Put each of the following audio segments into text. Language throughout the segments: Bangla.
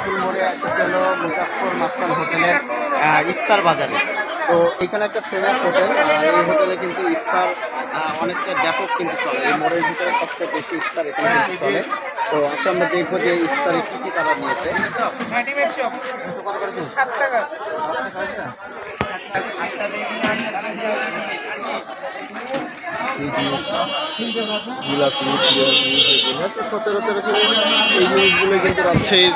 স্কুল মোড়ে এসেছে হলো মুজাফর মাস্তান হোটেলের ইফতার বাজারে। তো এখানে একটা ফেমাস হোটেল এই হোটেলে কিন্তু ইফতার অনেকটা ব্যাপক কিন্তু চলে। এই মোড়ের ভিতরে সবচেয়ে বেশি ইফতার এখানে কিন্তু চলে। তো আজকে আমরা দেখব যে ইফতারে কী কী তারা নিয়েছে। সচরাচর এই জিনিসগুলো কিন্তু রাজশাহীর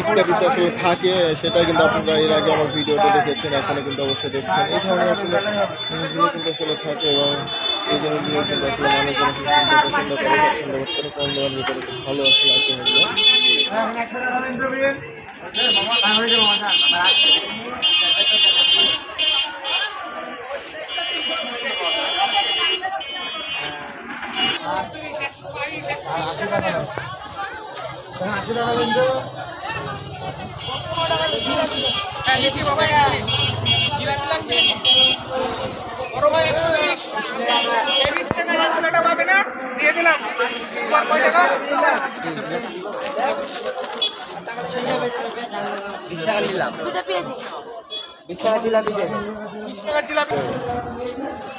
ইফতারিতে আসলে থাকে সেটা কিন্তু আপনারা এর আগে আমার ভিডিওতে দেখেছেন এখানে কিন্তু অবশ্যই দেখছেন। এই ধরনের আসলে জিনিসগুলো কিন্তু আসলে থাকে এবং এই জিনিসগুলো কিন্তু আসলে মানুষজন পছন্দ করে, পছন্দ করতে কম দামের ভিতরে ভালো আসলে হ্যাঁ দেখি বাবা জিলাপি লাগবে বড় ভাই একশো বিশ তিরিশ টাকা এই ছোলাটা পাবে না টাকা বিশ টাকা বিশ টাকা জিলাপি জিলাপি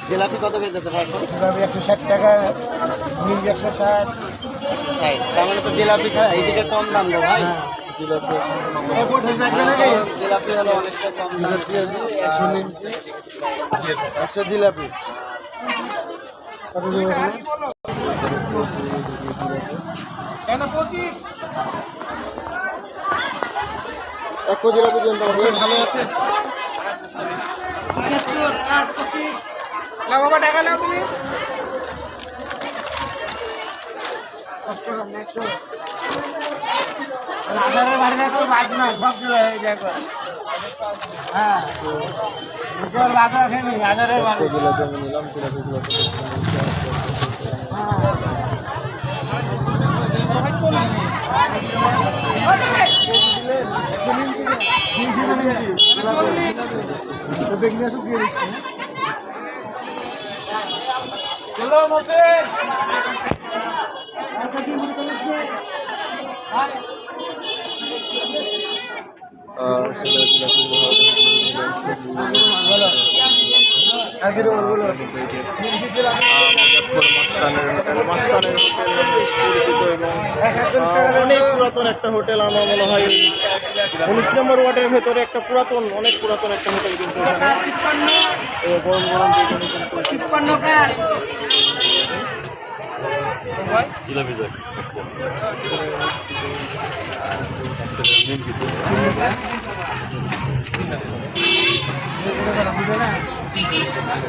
জিলাপি কত পারব জিলাপি একশো ষাট টাকা মিল একশো ষাট। তাই তার মানে তো জিলাপি এইদিকে কম দাম গো ভাই। জিলাপি। জিলাপি হলো অনেকটা কম দাম। একশো নিমকি একশো জিলাপি। কেন পঁচিশ? এক কেজি জিলাপি দিন তোমাকে ভালো আছে? না বাবা টাকা নাও তুমি। আধারের বাড়িতে তো বাদ না সব চলে হয়ে যায়। হ্যাঁ রাখেনি বাড়ি নিলাম জিলাপিগুলো বেগনিয়া সব দিয়ে দিচ্ছি সেটা জিলাপিগুলো বলো আর কি দেবো বলো মুজাফর মাস্তানের হোটেল মাস্তানের হোটেল পরিচিত এবং আহ, অনেক পুরাতন একটা হোটেল আমার মনে হয়। উনিশ নম্বর ওয়ার্ডের ভেতরে একটা পুরাতন, অনেক পুরাতন একটা হোটেল কিন্তু গরম কিন্তু তিপ্পান্ন কার